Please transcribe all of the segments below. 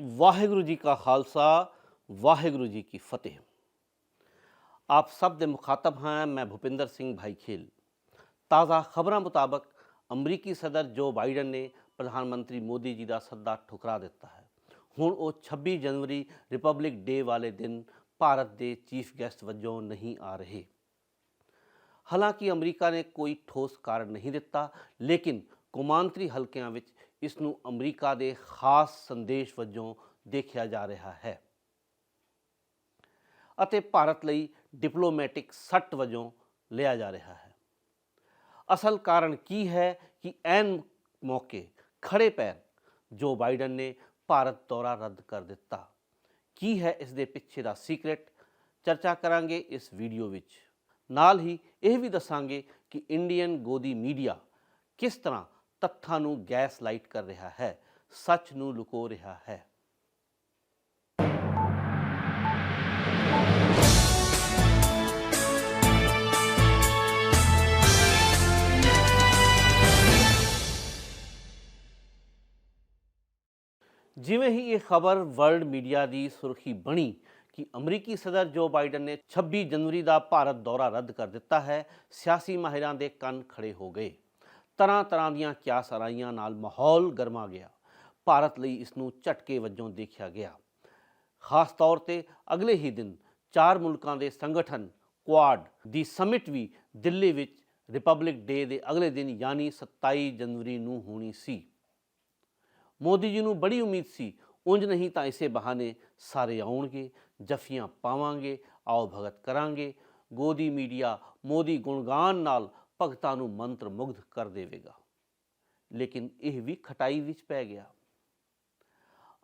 ਵਾਹਿਗੁਰੂ ਜੀ ਕਾ ਖਾਲਸਾ, ਵਾਹਿਗੁਰੂ ਜੀ ਕੀ ਫਤਿਹ। ਆਪ ਸਭ ਦੇ ਮੁਖਾਤਬ ਹਾਂ ਮੈਂ ਭੁਪਿੰਦਰ ਸਿੰਘ ਭਾਈ ਖੇਲ ਤਾਜ਼ਾ ਖਬਰਾਂ ਮੁਤਾਬਕ ਅਮਰੀਕੀ ਸਦਰ ਜੋ ਬਾਈਡਨ ਨੇ ਪ੍ਰਧਾਨ ਮੰਤਰੀ ਮੋਦੀ ਜੀ ਦਾ ਸੱਦਾ ਠੁਕਰਾ ਦਿੱਤਾ ਹੈ। ਹੁਣ ਉਹ 26 ਜਨਵਰੀ ਰਿਪਬਲਿਕ ਡੇ ਵਾਲੇ ਦਿਨ ਭਾਰਤ ਦੇ ਚੀਫ ਗੈਸਟ ਵਜੋਂ ਨਹੀਂ ਆ ਰਹੇ। ਹਾਲਾਂਕਿ ਅਮਰੀਕਾ ਨੇ ਕੋਈ ਠੋਸ ਕਾਰਨ ਨਹੀਂ ਦਿੱਤਾ, ਲੇਕਿਨ ਕੌਮਾਂਤਰੀ ਹਲਕਿਆਂ ਵਿੱਚ ਇਸ ਨੂੰ ਅਮਰੀਕਾ ਦੇ ਖਾਸ ਸੰਦੇਸ਼ ਵਜੋਂ ਦੇਖਿਆ ਜਾ ਰਿਹਾ ਹੈ। ਅਤੇ ਭਾਰਤ ਲਈ ਡਿਪਲੋਮੈਟਿਕ ਸੱਟ ਵਜੋਂ ਲਿਆ ਜਾ ਰਿਹਾ ਹੈ। ਅਸਲ ਕਾਰਨ ਕੀ ਹੈ ਕਿ ਐਨ ਮੌਕੇ ਖੜੇ ਪੈਰ ਜੋ ਬਾਈਡਨ ਨੇ ਭਾਰਤ ਦੌਰਾ ਰੱਦ ਕਰ ਦਿੱਤਾ। ਕੀ ਹੈ ਇਸ ਦੇ ਪਿੱਛੇ ਦਾ ਸੀਕ੍ਰੇਟ? ਚਰਚਾ ਕਰਾਂਗੇ ਇਸ ਵੀਡੀਓ ਵਿੱਚ। ਨਾਲ ਹੀ ਇਹ ਵੀ ਦੱਸਾਂਗੇ ਕਿ ਇੰਡੀਅਨ ਗੋਦੀ ਮੀਡੀਆ ਕਿਸ ਤਰ੍ਹਾਂ ਤੱਥਾਂ ਨੂੰ ਗੈਸ ਲਾਈਟ ਕਰ ਰਿਹਾ ਹੈ, ਸੱਚ ਨੂੰ ਲੁਕੋ ਰਿਹਾ ਹੈ। ਜਿਵੇਂ ਹੀ ਇਹ ਖਬਰ ਵਰਲਡ ਮੀਡੀਆ ਦੀ ਸੁਰਖੀ ਬਣੀ ਕਿ ਅਮਰੀਕੀ ਸਦਰ ਜੋ ਬਾਈਡਨ ਨੇ 26 ਜਨਵਰੀ ਦਾ ਭਾਰਤ ਦੌਰਾ ਰੱਦ ਕਰ ਦਿੱਤਾ ਹੈ, ਸਿਆਸੀ ਮਾਹਿਰਾਂ ਦੇ ਕੰਨ ਖੜੇ ਹੋ ਗਏ। ਤਰ੍ਹਾਂ ਤਰ੍ਹਾਂ ਦੀਆਂ ਕਿਆਸ ਆਰਾਈਆਂ ਨਾਲ ਮਾਹੌਲ ਗਰਮਾ ਗਿਆ। ਭਾਰਤ ਲਈ ਇਸ ਨੂੰ ਝਟਕੇ ਵਜੋਂ ਦੇਖਿਆ ਗਿਆ। ਖਾਸ ਤੌਰ ਤੇ ਅਗਲੇ ਹੀ ਦਿਨ ਚਾਰ ਮੁਲਕਾਂ ਦੇ ਸੰਗਠਨ ਕੁਆਡ ਦੀ ਸਮਿਟ ਵੀ ਦਿੱਲੀ ਵਿੱਚ ਰਿਪਬਲਿਕ ਡੇ ਦੇ ਅਗਲੇ ਦਿਨ ਯਾਨੀ 27 ਜਨਵਰੀ ਨੂੰ ਹੋਣੀ ਸੀ। ਮੋਦੀ ਜੀ ਨੂੰ ਬੜੀ ਉਮੀਦ ਸੀ, ਉਂਝ ਨਹੀਂ ਤਾਂ ਇਸੇ ਬਹਾਨੇ ਸਾਰੇ ਆਉਣਗੇ, ਜਫੀਆਂ ਪਾਵਾਂਗੇ, ਆਓ ਭਗਤ ਕਰਾਂਗੇ। ਗੋਦੀ ਮੀਡੀਆ ਮੋਦੀ ਗੁਣਗਾਨ ਨਾਲ ਭਗਤਾਂ ਨੂੰ ਮੰਤਰ ਮੁਗਧ ਕਰ ਦੇਵੇਗਾ। ਲੇਕਿਨ ਇਹ ਵੀ ਖਟਾਈ ਵਿੱਚ ਪੈ ਗਿਆ।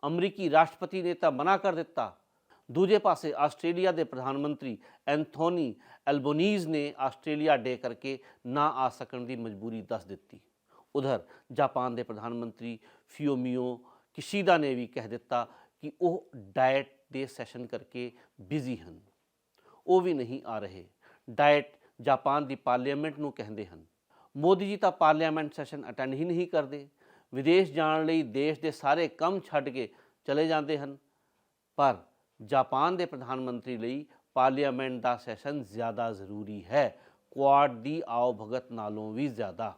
ਅਮਰੀਕੀ ਰਾਸ਼ਟਰਪਤੀ ਨੇ ਤਾਂ ਮਨਾ ਕਰ ਦਿੱਤਾ। ਦੂਜੇ ਪਾਸੇ ਆਸਟ੍ਰੇਲੀਆ ਦੇ ਪ੍ਰਧਾਨ ਮੰਤਰੀ ਐਂਥੋਨੀ ਐਲਬੋਨੀਜ਼ ਨੇ ਆਸਟ੍ਰੇਲੀਆ ਡੇ ਕਰਕੇ ਨਾ ਆ ਸਕਣ ਦੀ ਮਜਬੂਰੀ ਦੱਸ ਦਿੱਤੀ। ਉਧਰ ਜਾਪਾਨ ਦੇ ਪ੍ਰਧਾਨ ਮੰਤਰੀ ਫਿਓਮੀਓ ਕਿਸ਼ੀਦਾ ਨੇ ਵੀ ਕਹਿ ਦਿੱਤਾ ਕਿ ਉਹ ਡਾਇਟ ਦੇ ਸੈਸ਼ਨ ਕਰਕੇ ਬਿਜ਼ੀ ਹਨ। ਉਹ ਵੀ ਨਹੀਂ ਆ ਰਹੇ। ਡਾਇਟ ਜਾਪਾਨ ਦੀ ਪਾਰਲੀਮੈਂਟ ਨੂੰ ਕਹਿੰਦੇ ਹਨ। ਮੋਦੀ ਜੀ ਤਾਂ ਪਾਰਲੀਮੈਂਟ ਸੈਸ਼ਨ ਅਟੈਂਡ ਹੀ ਨਹੀਂ ਕਰਦੇ। ਵਿਦੇਸ਼ ਜਾਣ ਲਈ ਦੇਸ਼ ਦੇ ਸਾਰੇ ਕੰਮ ਛੱਡ ਕੇ ਚਲੇ ਜਾਂਦੇ ਹਨ। ਪਰ ਜਾਪਾਨ ਦੇ ਪ੍ਰਧਾਨ ਮੰਤਰੀ ਲਈ ਪਾਰਲੀਮੈਂਟ ਦਾ ਸੈਸ਼ਨ ਜ਼ਿਆਦਾ ਜ਼ਰੂਰੀ ਹੈ। ਕੁਆਡ ਦੀ ਆਓ ਭਗਤ ਨਾਲੋਂ ਵੀ ਜ਼ਿਆਦਾ।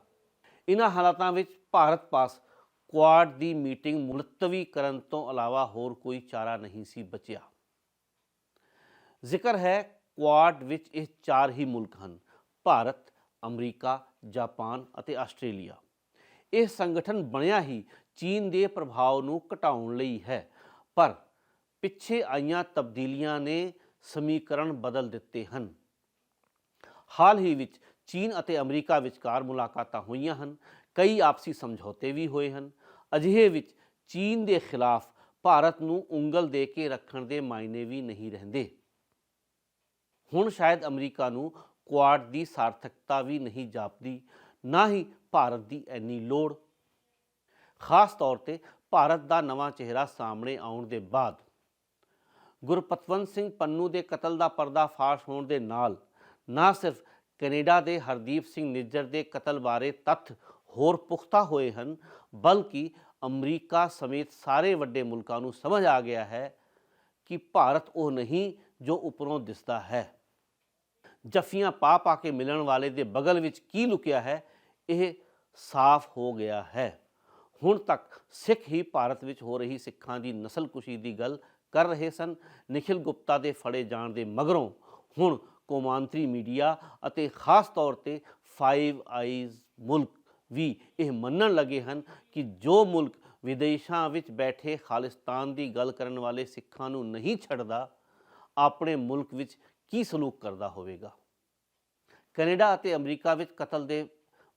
ਇਨ੍ਹਾਂ ਹਾਲਾਤਾਂ ਵਿੱਚ ਭਾਰਤ ਪਾਸ ਕੁਆਡ ਦੀ ਮੀਟਿੰਗ ਮੁਲਤਵੀ ਕਰਨ ਤੋਂ ਇਲਾਵਾ ਹੋਰ ਕੋਈ ਚਾਰਾ ਨਹੀਂ ਸੀ ਬਚਿਆ। ਜ਼ਿਕਰ ਹੈ ਕੁਆਡ ਵਿੱਚ ਇਹ ਚਾਰ ਹੀ ਮੁਲਕ ਹਨ, ਭਾਰਤ, ਅਮਰੀਕਾ, ਜਾਪਾਨ ਅਤੇ ਆਸਟ੍ਰੇਲੀਆ। ਇਹ ਸੰਗਠਨ ਬਣਿਆ ਹੀ ਚੀਨ ਦੇ ਪ੍ਰਭਾਵ ਨੂੰ ਘਟਾਉਣ ਲਈ ਹੈ, ਪਰ ਪਿੱਛੇ ਆਈਆਂ ਤਬਦੀਲੀਆਂ ਨੇ ਸਮੀਕਰਨ ਬਦਲ ਦਿੱਤੇ ਹਨ। ਹਾਲ ਹੀ ਵਿੱਚ ਚੀਨ ਅਤੇ ਅਮਰੀਕਾ ਵਿਚਕਾਰ ਮੁਲਾਕਾਤਾਂ ਹੋਈਆਂ ਹਨ, ਕਈ ਆਪਸੀ ਸਮਝੌਤੇ ਵੀ ਹੋਏ ਹਨ। ਅਜਿਹੇ ਵਿੱਚ ਚੀਨ ਦੇ ਖਿਲਾਫ ਭਾਰਤ ਨੂੰ ਉਂਗਲ ਦੇ ਕੇ ਰੱਖਣ ਦੇ ਮਾਇਨੇ ਵੀ ਨਹੀਂ ਰਹਿੰਦੇ। ਹੁਣ ਸ਼ਾਇਦ ਅਮਰੀਕਾ ਨੂੰ ਕੁਆਡ ਦੀ ਸਾਰਥਕਤਾ ਵੀ ਨਹੀਂ ਜਾਪਦੀ, ਨਾ ਹੀ ਭਾਰਤ ਦੀ ਐਨੀ ਲੋੜ। ਖਾਸ ਤੌਰ ਤੇ ਭਾਰਤ ਦਾ ਨਵਾਂ ਚਿਹਰਾ ਸਾਹਮਣੇ ਆਉਣ ਦੇ ਬਾਅਦ। ਗੁਰਪਤਵੰਤ ਸਿੰਘ ਪੰਨੂ ਦੇ ਕਤਲ ਦਾ ਪਰਦਾਫਾਸ਼ ਹੋਣ ਦੇ ਨਾਲ, ਨਾ ਸਿਰਫ ਕੈਨੇਡਾ ਦੇ ਹਰਦੀਪ ਸਿੰਘ ਨਿੱਜਰ ਦੇ ਕਤਲ ਬਾਰੇ ਤੱਥ ਹੋਰ ਪੁਖਤਾ ਹੋਏ ਹਨ, ਬਲਕਿ ਅਮਰੀਕਾ ਸਮੇਤ ਸਾਰੇ ਵੱਡੇ ਮੁਲਕਾਂ ਨੂੰ ਸਮਝ ਆ ਗਿਆ ਹੈ ਕਿ ਭਾਰਤ ਉਹ ਨਹੀਂ ਜੋ ਉੱਪਰੋਂ ਦਿਸਦਾ ਹੈ। ਜਫੀਆਂ ਪਾ ਪਾ ਕੇ ਮਿਲਣ ਵਾਲੇ ਦੇ ਬਗਲ ਵਿੱਚ ਕੀ ਲੁਕਿਆ ਹੈ? ਇਹ ਸਾਫ਼ ਹੋ ਗਿਆ ਹੈ। ਹੁਣ ਤੱਕ ਸਿੱਖ ਹੀ ਭਾਰਤ ਵਿੱਚ ਹੋ ਰਹੀ ਸਿੱਖਾਂ ਦੀ ਨਸਲਕੁਸ਼ੀ ਦੀ ਗੱਲ ਕਰ ਰਹੇ ਸਨ। ਨikhil ਗੁਪਤਾ ਦੇ ਫੜੇ ਜਾਣ ਦੇ ਮਗਰੋਂ ਹੁਣ ਕੌਮਾਂਤਰੀ ਮੀਡੀਆ ਅਤੇ ਖਾਸ ਤੌਰ ਤੇ ਫਾਈਵ ਆਈਜ਼ ਮੁਲਕ ਵੀ ਇਹ ਮੰਨਣ ਲੱਗੇ ਹਨ ਕਿ ਜੋ ਮੁਲਕ ਵਿਦੇਸ਼ਾਂ ਵਿੱਚ ਬੈਠੇ ਖਾਲਿਸਤਾਨ ਦੀ ਗੱਲ ਕਰਨ ਵਾਲੇ ਸਿੱਖਾਂ ਨੂੰ ਨਹੀਂ ਛੱਡਦਾ, ਆਪਣੇ ਮੁਲਕ ਵਿੱਚ ਕੀ ਸਲੂਕ ਕਰਦਾ ਹੋਵੇਗਾ? ਕੈਨੇਡਾ ਅਤੇ ਅਮਰੀਕਾ ਵਿੱਚ ਕਤਲ ਦੇ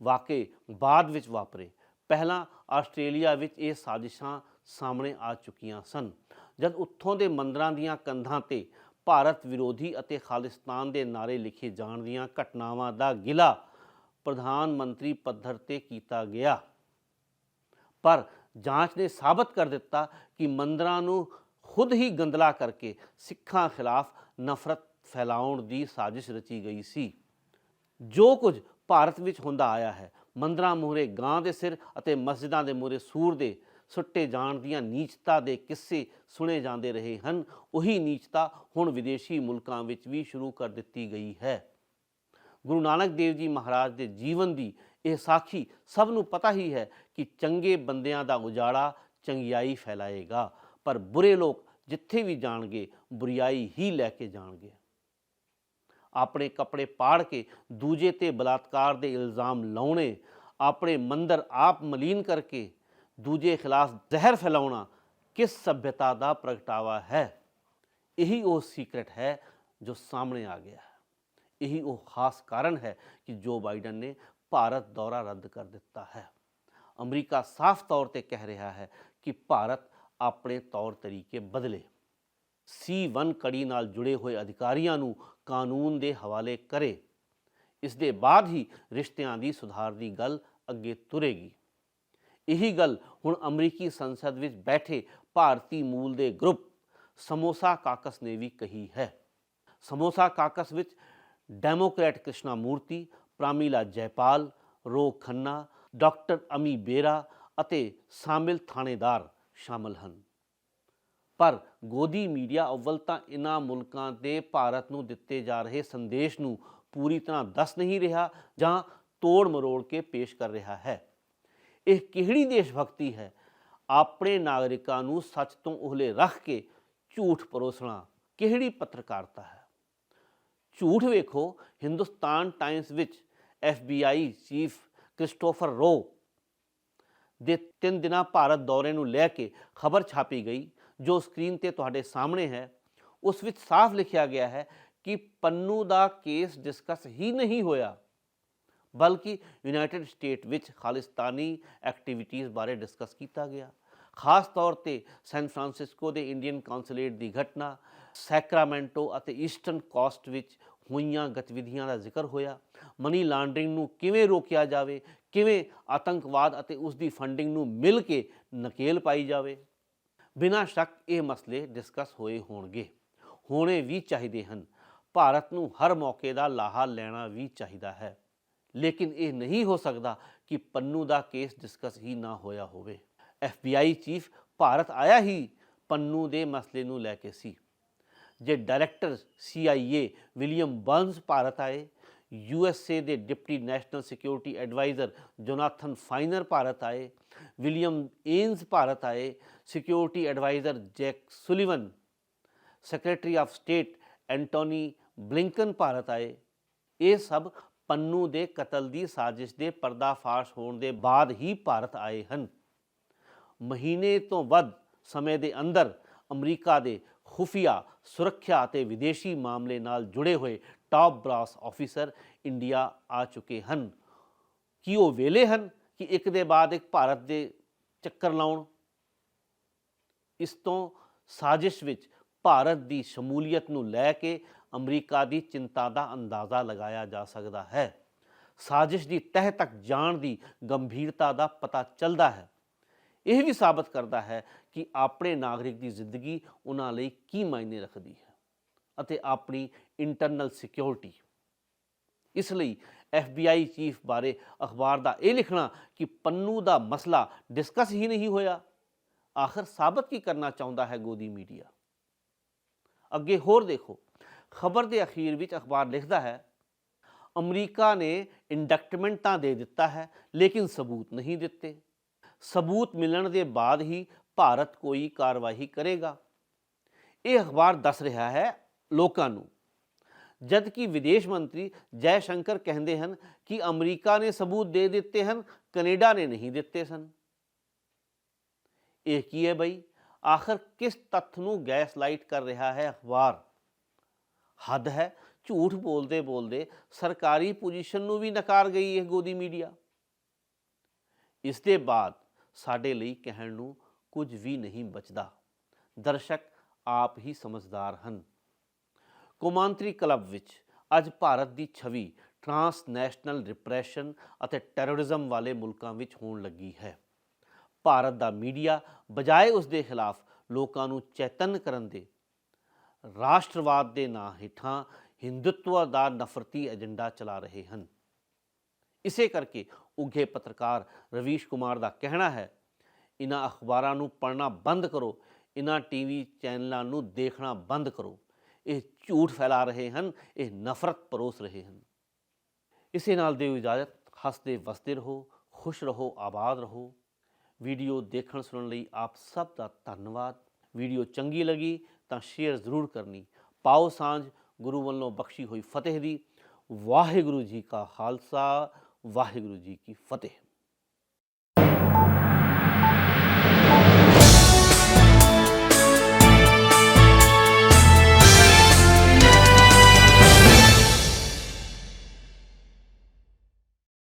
ਵਾਕਏ ਬਾਅਦ ਵਿੱਚ ਵਾਪਰੇ। ਪਹਿਲਾਂ ਆਸਟ੍ਰੇਲੀਆ ਵਿੱਚ ਇਹ ਸਾਜ਼ਿਸ਼ਾਂ ਸਾਹਮਣੇ ਆ ਚੁੱਕੀਆਂ ਸਨ। ਜਦ ਉੱਥੋਂ ਦੇ ਮੰਦਰਾਂ ਦੀਆਂ ਕੰਧਾਂ ਤੇ ਭਾਰਤ ਵਿਰੋਧੀ ਅਤੇ ਖਾਲਿਸਤਾਨ ਦੇ ਨਾਰੇ ਲਿਖੇ ਜਾਣ ਦੀਆਂ ਘਟਨਾਵਾਂ ਦਾ ਗਿਲਾ ਪ੍ਰਧਾਨ ਮੰਤਰੀ ਪੱਧਰ ਤੇ ਕੀਤਾ ਗਿਆ। ਪਰ ਜਾਂਚ ਨੇ ਸਾਬਤ ਕਰ ਦਿੱਤਾ ਕਿ ਮੰਦਰਾਂ ਨੂੰ ਖੁਦ ਹੀ ਗੰਦਲਾ ਕਰਕੇ ਸਿੱਖਾਂ ਖਿਲਾਫ ਨਫ਼ਰਤ ਫੈਲਾਉਣ ਦੀ ਸਾਜ਼ਿਸ਼ ਰਚੀ ਗਈ ਸੀ। ਜੋ ਕੁਝ ਭਾਰਤ ਵਿੱਚ ਹੁੰਦਾ ਆਇਆ ਹੈ, ਮੰਦਰਾਂ ਮੂਹਰੇ ਗਾਂ ਦੇ ਸਿਰ ਅਤੇ ਮਸਜਿਦਾਂ ਦੇ ਮੂਹਰੇ ਸੂਰ ਦੇ ਸੁੱਟੇ ਜਾਣ ਦੀਆਂ ਨੀਚਤਾ ਦੇ ਕਿੱਸੇ ਸੁਣੇ ਜਾਂਦੇ ਰਹੇ ਹਨ, ਉਹੀ ਨੀਚਤਾ ਹੁਣ ਵਿਦੇਸ਼ੀ ਮੁਲਕਾਂ ਵਿੱਚ ਵੀ ਸ਼ੁਰੂ ਕਰ ਦਿੱਤੀ ਗਈ ਹੈ। ਗੁਰੂ ਨਾਨਕ ਦੇਵ ਜੀ ਮਹਾਰਾਜ ਦੇ ਜੀਵਨ ਦੀ ਇਹ ਸਾਖੀ ਸਭ ਨੂੰ ਪਤਾ ਹੀ ਹੈ ਕਿ ਚੰਗੇ ਬੰਦਿਆਂ ਦਾ ਉਜਾੜਾ ਚੰਗਿਆਈ ਫੈਲਾਏਗਾ, ਪਰ ਬੁਰੇ ਲੋਕ ਜਿੱਥੇ ਵੀ ਜਾਣਗੇ, ਬੁਰੀਾਈ ਹੀ ਲੈ ਕੇ ਜਾਣਗੇ। ਆਪਣੇ ਕੱਪੜੇ ਪਾੜ ਕੇ ਦੂਜੇ ਤੇ ਬਲਾਤਕਾਰ ਦੇ ਇਲਜ਼ਾਮ ਲਾਉਣੇ, ਆਪਣੇ ਮੰਦਰ ਆਪ ਮਲੀਨ ਕਰਕੇ ਦੂਜੇ ਖਿਲਾਫ ਜ਼ਹਿਰ ਫੈਲਾਉਣਾ ਕਿਸ ਸਭ్యਤਾ ਦਾ ਪ੍ਰਗਟਾਵਾ ਹੈ? ਇਹੀ ਉਹ ਸੀਕ੍ਰੇਟ ਹੈ ਜੋ ਸਾਹਮਣੇ ਆ ਗਿਆ ਹੈ। ਇਹੀ ਉਹ ਖਾਸ ਕਾਰਨ ਹੈ ਕਿ ਜੋ ਬਾਈਡਨ ਨੇ ਭਾਰਤ ਦੌਰਾ ਰੱਦ ਕਰ ਦਿੱਤਾ ਹੈ। ਅਮਰੀਕਾ ਸਾਫ਼ ਤੌਰ ਤੇ ਕਹਿ ਰਿਹਾ ਹੈ ਕਿ ਭਾਰਤ ਆਪਣੇ ਤੌਰ ਤਰੀਕੇ ਬਦਲੇ। C1 ਕੜੀ ਨਾਲ ਜੁੜੇ ਹੋਏ ਅਧਿਕਾਰੀਆਂ ਨੂੰ ਕਾਨੂੰਨ ਦੇ ਹਵਾਲੇ ਕਰੇ। ਇਸ ਦੇ ਬਾਅਦ ਹੀ ਰਿਸ਼ਤਿਆਂ ਦੀ ਸੁਧਾਰ ਦੀ ਗੱਲ ਅੱਗੇ ਤੁਰੇਗੀ। ਇਹੀ ਗੱਲ ਹੁਣ ਅਮਰੀਕੀ ਸੰਸਦ ਵਿੱਚ ਬੈਠੇ ਭਾਰਤੀ ਮੂਲ ਦੇ ਗਰੁੱਪ ਸਮੋਸਾ ਕਾਕਸ ਨੇ ਵੀ ਕਹੀ ਹੈ। ਸਮੋਸਾ ਕਾਕਸ ਵਿੱਚ ਡੈਮੋਕ੍ਰੈਟ ਕ੍ਰਿਸ਼ਨਾ ਮੂਰਤੀ ਪ੍ਰਾਮੀਲਾ ਜੈਪਾਲ, ਰੋ ਖੰਨਾ, ਡਾਕਟਰ ਅਮੀ ਬੇਰਾ ਅਤੇ ਸ਼ਾਮਿਲ ਥਾਣੇਦਾਰ ਸ਼ਾਮਲ ਹਨ। ਪਰ ਗੋਦੀ ਮੀਡੀਆ ਅਵਲ ਤਾਂ ਇਨ੍ਹਾਂ ਮੁਲਕਾਂ ਦੇ ਭਾਰਤ ਨੂੰ ਦਿੱਤੇ ਜਾ ਰਹੇ ਸੰਦੇਸ਼ ਨੂੰ ਪੂਰੀ ਤਰ੍ਹਾਂ ਦੱਸ ਨਹੀਂ ਰਿਹਾ ਜਾਂ ਤੋੜ ਮਰੋੜ ਕੇ ਪੇਸ਼ ਕਰ ਰਿਹਾ ਹੈ। ਇਹ ਕਿਹੜੀ ਦੇਸ਼ ਭਗਤੀ ਹੈ? ਆਪਣੇ ਨਾਗਰਿਕਾਂ ਨੂੰ ਸੱਚ ਤੋਂ ਉਹਲੇ ਰੱਖ ਕੇ ਝੂਠ ਪਰੋਸਣਾ ਕਿਹੜੀ ਪੱਤਰਕਾਰਤਾ ਹੈ? ਝੂਠ ਵੇਖੋ, ਹਿੰਦੁਸਤਾਨ ਟਾਈਮਸ ਵਿੱਚ FBI ਚੀਫ ਕ੍ਰਿਸਟੋਫਰ ਰੋ ਦੇ ਤਿੰਨ ਦਿਨਾਂ ਭਾਰਤ ਦੌਰੇ ਨੂੰ ਲੈ ਕੇ ਖਬਰ ਛਾਪੀ ਗਈ ਜੋ ਸਕਰੀਨ ਤੇ ਤੁਹਾਡੇ ਸਾਹਮਣੇ ਹੈ, ਉਸ ਵਿੱਚ ਸਾਫ਼ ਲਿਖਿਆ ਗਿਆ ਹੈ ਕਿ ਪੰਨੂ ਦਾ ਕੇਸ ਡਿਸਕਸ ਹੀ ਨਹੀਂ ਹੋਇਆ, ਬਲਕਿ ਯੂਨਾਈਟਿਡ ਸਟੇਟ ਵਿੱਚ ਖਾਲਿਸਤਾਨੀ ਐਕਟੀਵਿਟੀਜ਼ ਬਾਰੇ ਡਿਸਕਸ ਕੀਤਾ ਗਿਆ। ਖਾਸ ਤੌਰ ਤੇ ਸੈਨ ਫਰਾਂਸਿਸਕੋ ਦੇ ਇੰਡੀਅਨ ਕੌਂਸੂਲੇਟ ਦੀ ਘਟਨਾ, ਸੈਕਰਾਮੈਂਟੋ ਅਤੇ ਈਸਟਰਨ ਕੋਸਟ ਵਿੱਚ ਹੋਈਆਂ ਗਤੀਵਿਧੀਆਂ ਦਾ ਜ਼ਿਕਰ ਹੋਇਆ। ਮਨੀ ਲਾਂਡਰਿੰਗ ਨੂੰ ਕਿਵੇਂ ਰੋਕਿਆ ਜਾਵੇ, ਕਿਵੇਂ ਆਤੰਕਵਾਦ ਅਤੇ ਉਸ ਦੀ ਫੰਡਿੰਗ ਨੂੰ ਮਿਲ ਕੇ ਨਕੇਲ ਪਾਈ ਜਾਵੇ। ਬਿਨਾਂ ਸ਼ੱਕ ਇਹ ਮਸਲੇ ਡਿਸਕਸ ਹੋਏ ਹੋਣਗੇ। ਹੋਣੇ ਵੀ ਚਾਹੀਦੇ ਹਨ। ਭਾਰਤ ਨੂੰ ਹਰ ਮੌਕੇ ਦਾ ਲਾਹਾ ਲੈਣਾ ਵੀ ਚਾਹੀਦਾ ਹੈ। ਲੇਕਿਨ ਇਹ ਨਹੀਂ ਹੋ ਸਕਦਾ ਕਿ ਪੰਨੂ ਦਾ ਕੇਸ ਡਿਸਕਸ ਹੀ ਨਾ ਹੋਇਆ ਹੋਵੇ। FBI ਚੀਫ ਭਾਰਤ ਆਇਆ ਹੀ ਪੰਨੂ ਦੇ ਮਸਲੇ ਨੂੰ ਲੈ ਕੇ ਸੀ। ਜੇ director CIA William Burns Bharat ਆਏ ਯੂ ਐੱਸ ਏ ਦੇ deputy national security adviser Jonathan Finer Bharat ਆਏ ਵਿਲੀਅਮ ਏਨਸ ਭਾਰਤ ਆਏ security adviser Jake Sullivan secretary of state Antony Blinken Bharat ਆਏ। ਇਹ ਸਭ ਪੰਨੂ ਦੇ ਕਤਲ ਦੀ ਸਾਜ਼ਿਸ਼ ਦੇ ਪਰਦਾਫਾਸ਼ ਹੋਣ ਦੇ ਬਾਅਦ ਹੀ ਭਾਰਤ ਆਏ ਹਨ। ਮਹੀਨੇ ਤੋਂ ਵੱਧ ਸਮੇਂ ਦੇ ਅੰਦਰ ਅਮਰੀਕਾ ਦੇ ਖੁਫੀਆ, ਸੁਰੱਖਿਆ ਅਤੇ ਵਿਦੇਸ਼ੀ ਮਾਮਲੇ ਨਾਲ ਜੁੜੇ ਹੋਏ ਟਾਪ ਬ੍ਰਾਸ ਆਫੀਸਰ ਇੰਡੀਆ ਆ ਚੁੱਕੇ ਹਨ। ਕੀ ਉਹ ਵੇਲੇ ਹਨ ਕਿ ਇੱਕ ਦੇ ਬਾਅਦ ਇੱਕ ਭਾਰਤ ਦੇ ਚੱਕਰ ਲਾਉਣ? ਇਸ ਤੋਂ ਸਾਜ਼ਿਸ਼ ਵਿੱਚ ਭਾਰਤ ਦੀ ਸ਼ਮੂਲੀਅਤ ਨੂੰ ਲੈ ਕੇ ਅਮਰੀਕਾ ਦੀ ਚਿੰਤਾ ਦਾ ਅੰਦਾਜ਼ਾ ਲਗਾਇਆ ਜਾ ਸਕਦਾ ਹੈ। ਸਾਜ਼ਿਸ਼ ਦੀ ਤਹਿ ਤੱਕ ਜਾਣ ਦੀ ਗੰਭੀਰਤਾ ਦਾ ਪਤਾ ਚੱਲਦਾ ਹੈ। ਇਹ ਵੀ ਸਾਬਤ ਕਰਦਾ ਹੈ ਕਿ ਆਪਣੇ ਨਾਗਰਿਕ ਦੀ ਜ਼ਿੰਦਗੀ ਉਹਨਾਂ ਲਈ ਕੀ ਮਾਇਨੇ ਰੱਖਦੀ ਹੈ। ਅਤੇ ਆਪਣੀ ਇੰਟਰਨਲ ਸਿਕਿਉਰਿਟੀ ਇਸ ਲਈ FBI ਚੀਫ ਬਾਰੇ ਅਖਬਾਰ ਦਾ ਇਹ ਲਿਖਣਾ ਕਿ ਪੰਨੂ ਦਾ ਮਸਲਾ ਡਿਸਕਸ ਹੀ ਨਹੀਂ ਹੋਇਆ। ਆਖਰ ਸਾਬਤ ਕੀ ਕਰਨਾ ਚਾਹੁੰਦਾ ਹੈ ਗੋਦੀ ਮੀਡੀਆ ਅੱਗੇ ਹੋਰ ਦੇਖੋ। ਖਬਰ ਦੇ ਅਖੀਰ ਵਿੱਚ ਅਖਬਾਰ ਲਿਖਦਾ ਹੈ, ਅਮਰੀਕਾ ਨੇ ਇੰਡਕਟਮੈਂਟ ਤਾਂ ਦੇ ਦਿੱਤਾ ਹੈ, ਲੇਕਿਨ ਸਬੂਤ ਨਹੀਂ ਦਿੱਤੇ। ਸਬੂਤ ਮਿਲਣ ਦੇ ਬਾਅਦ ਹੀ ਭਾਰਤ ਕੋਈ ਕਾਰਵਾਈ ਕਰੇਗਾ। ਇਹ ਅਖਬਾਰ ਦੱਸ ਰਿਹਾ ਹੈ ਲੋਕਾਂ ਨੂੰ। ਜਦ ਕਿ ਵਿਦੇਸ਼ ਮੰਤਰੀ ਜੈ ਸ਼ੰਕਰ ਕਹਿੰਦੇ ਹਨ ਕਿ ਅਮਰੀਕਾ ਨੇ ਸਬੂਤ ਦੇ ਦਿੱਤੇ ਹਨ, ਕੈਨੇਡਾ ਨੇ ਨਹੀਂ ਦਿੱਤੇ ਸਨ। ਇਹ ਕੀ ਹੈ ਬਈ? ਆਖਰ ਕਿਸ ਤੱਥ ਨੂੰ ਗੈਸ ਲਾਈਟ ਕਰ ਰਿਹਾ ਹੈ ਅਖਬਾਰ? ਹੱਦ ਹੈ, ਝੂਠ ਬੋਲਦੇ ਬੋਲਦੇ ਸਰਕਾਰੀ ਪੋਜੀਸ਼ਨ ਨੂੰ ਵੀ ਨਕਾਰ ਗਈ ਇਹ ਗੋਦੀ ਮੀਡੀਆ। ਇਸ ਦੇ ਬਾਅਦ ਸਾਡੇ ਲਈ ਕਹਿਣ ਨੂੰ ਕੁਝ ਵੀ ਨਹੀਂ ਬਚਦਾ। ਦਰਸ਼ਕ ਆਪ ਹੀ ਸਮਝਦਾਰ ਹਨ। ਕੌਮਾਂਤਰੀ ਕਲੱਬ ਵਿੱਚ ਅੱਜ ਭਾਰਤ ਦੀ ਛਵੀ ਟਰਾਂਸਨੈਸ਼ਨਲ ਰਿਪਰੈਸ਼ਨ ਅਤੇ ਟੈਰਰਿਜ਼ਮ ਵਾਲੇ ਮੁਲਕਾਂ ਵਿੱਚ ਹੋਣ ਲੱਗੀ ਹੈ। ਭਾਰਤ ਦਾ ਮੀਡੀਆ ਬਜਾਏ ਉਸ ਦੇ ਖਿਲਾਫ ਲੋਕਾਂ ਨੂੰ ਚੇਤਨ ਕਰਨ ਦੇ, ਰਾਸ਼ਟਰਵਾਦ ਦੇ ਨਾਂ ਹੇਠਾਂ ਹਿੰਦੁੱਤਵ ਦਾ ਨਫ਼ਰਤੀ ਏਜੰਡਾ ਚਲਾ ਰਹੇ ਹਨ। ਇਸੇ ਕਰਕੇ ਉੱਘੇ ਪੱਤਰਕਾਰ ਰਵੀਸ਼ ਕੁਮਾਰ ਦਾ ਕਹਿਣਾ ਹੈ ਇਹਨਾਂ ਅਖਬਾਰਾਂ ਨੂੰ ਪੜ੍ਹਨਾ ਬੰਦ ਕਰੋ ਇਹਨਾਂ ਟੀਵੀ ਚੈਨਲਾਂ ਨੂੰ ਦੇਖਣਾ ਬੰਦ ਕਰੋ। ਇਹ ਝੂਠ ਫੈਲਾ ਰਹੇ ਹਨ, ਇਹ ਨਫ਼ਰਤ ਪਰੋਸ ਰਹੇ ਹਨ। ਇਸੇ ਨਾਲ ਦਿਓ ਇਜਾਜ਼ਤ, ਹੱਸਦੇ ਵਸਦੇ ਰਹੋ, ਖੁਸ਼ ਰਹੋ, ਆਬਾਦ ਰਹੋ। ਵੀਡੀਓ ਦੇਖਣ ਸੁਣਨ ਲਈ ਆਪ ਸਭ ਦਾ ਧੰਨਵਾਦ। ਵੀਡੀਓ ਚੰਗੀ ਲੱਗੀ ਤਾਂ ਸ਼ੇਅਰ ਜ਼ਰੂਰ ਕਰਨੀ। ਪਾਓ ਸਾਂਝ, ਗੁਰੂ ਵੱਲੋਂ ਬਖਸ਼ੀ ਹੋਈ ਫਤਿਹ ਦੀ। ਵਾਹਿਗੁਰੂ ਜੀ ਕਾ ਖਾਲਸਾ, ਵਾਹਿਗੁਰੂ ਜੀ ਕੀ ਫਤਿਹ।